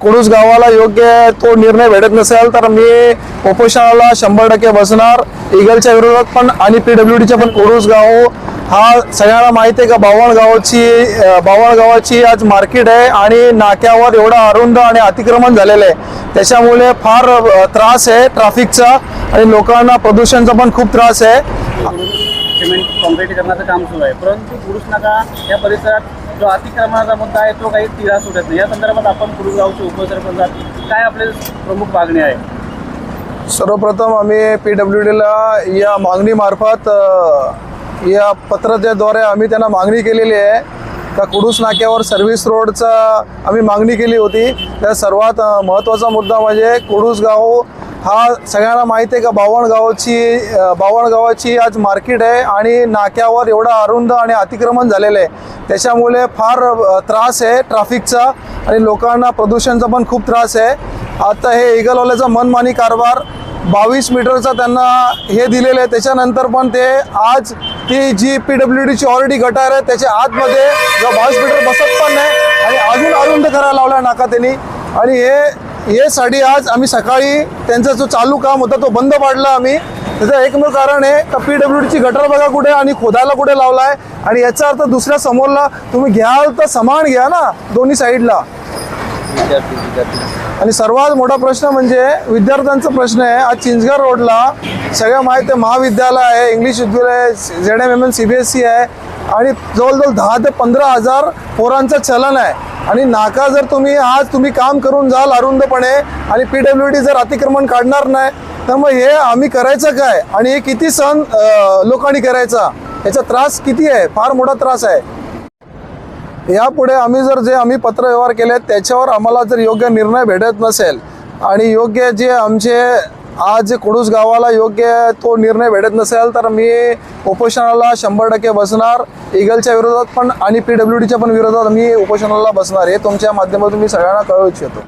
कुडूस गावाला योग्य तो निर्णय भेटत नसेल तर मी उपोषणाला शंभर टक्के बसणार. इगलच्या विरोधात पण आणि पीडब्ल्यूडीच्या पण कुडूस गाव हा सगळ्यांना माहिती आहे का बावळ गावाची बावळ गावाची आज मार्केट आहे आणि नाक्यावर एवढा अरुंद आणि अतिक्रमण झालेलं आहे. त्याच्यामुळे फार त्रास आहे ट्रॅफिकचा आणि लोकांना प्रदूषणचा पण खूप त्रास आहे. सिमेंट काँक्रिटीकरणाचं काम सुरू आहे. परंतु पुरुष नाका या परिसरात जो अतिक्रमणाचा मुद्दा आहे तो काही तिढा सुटत नाही. या संदर्भात आपण कुरुगावचे उपसरपंच काय आपले प्रमुख मागणी आहे? सर्वप्रथम आम्ही पी डब्ल्यू डीला या मागणीमार्फत या पत्राच्याद्वारे आम्ही त्यांना मागणी केलेली आहे. का कुडूस नाक्यावर सर्व्हिस रोडचा आम्ही मागणी केली होती. त्या सर्वात महत्त्वाचा मुद्दा म्हणजे कुडूस गाव हा सगळ्यांना माहिती आहे का बावण गावाची आज मार्केट आहे आणि नाक्यावर एवढा अरुंद आणि अतिक्रमण झालेलं आहे. त्याच्यामुळे फार त्रास आहे ट्रॅफिकचा आणि लोकांना प्रदूषणचा पण खूप त्रास आहे. आता हे इगलवाल्याचा मनमानी कारभार बावीस मीटरचा त्यांना हे दिलेलं आहे. त्याच्यानंतर पण ते आज ती जी पी डब्ल्यू डीची ऑलरेडी गटार आहे त्याच्या आतमध्ये जो बावीस मीटर बसत पण नाही आणि अजून अरुंद करायला लावला नाका त्यांनी. आणि हे हे साडी आज आम्ही सकाळी त्यांचा जो चालू काम होता तो बंद पाडला आम्ही. त्याचं एकमेव कारण आहे का पी डब्ल्यू डीची गटर बघा कुठे आणि खोदायला कुठे लावला आहे आणि याचा अर्थ दुसऱ्या समोरला तुम्ही घ्याल तर समान घ्या ना दोन्ही साईडला. आणि सर्वात मोठा प्रश्न म्हणजे विद्यार्थ्यांचा प्रश्न आहे आज चिंचगड रोडला सगळ्या माहिती आहे महाविद्यालय आहे इंग्लिश विद्यालय Z M M N C B S C आहे. आणि जवळजवळ दहा ते पंधरा हजार पोरांचं चलन आहे. आणि नाका जर तुम्ही आज तुम्ही काम करून जाल अरुंदपणे आणि पी डब्ल्यू डी जर अतिक्रमण काढणार नाही तर मग हे आम्ही करायचं काय? आणि हे किती सण लोकांनी करायचा? याचा त्रास किती आहे? फार मोठा त्रास आहे. यापुढे आम्ही जर जे आम्ही पत्रव्यवहार केले त्याच्यावर आम्हाला जर योग्य निर्णय भेटत नसेल आणि योग्य जे आमचे आज जे कुडूस गावाला योग्य तो निर्णय भेटत नसेल तर मी उपोषणाला शंभर टक्के बसणार. इगलच्या विरोधात पण आणि पी डब्ल्यू डीच्या पण विरोधात मी उपोषणाला बसणार. हे तुमच्या माध्यमातून मी सगळ्यांना कळू इच्छितो.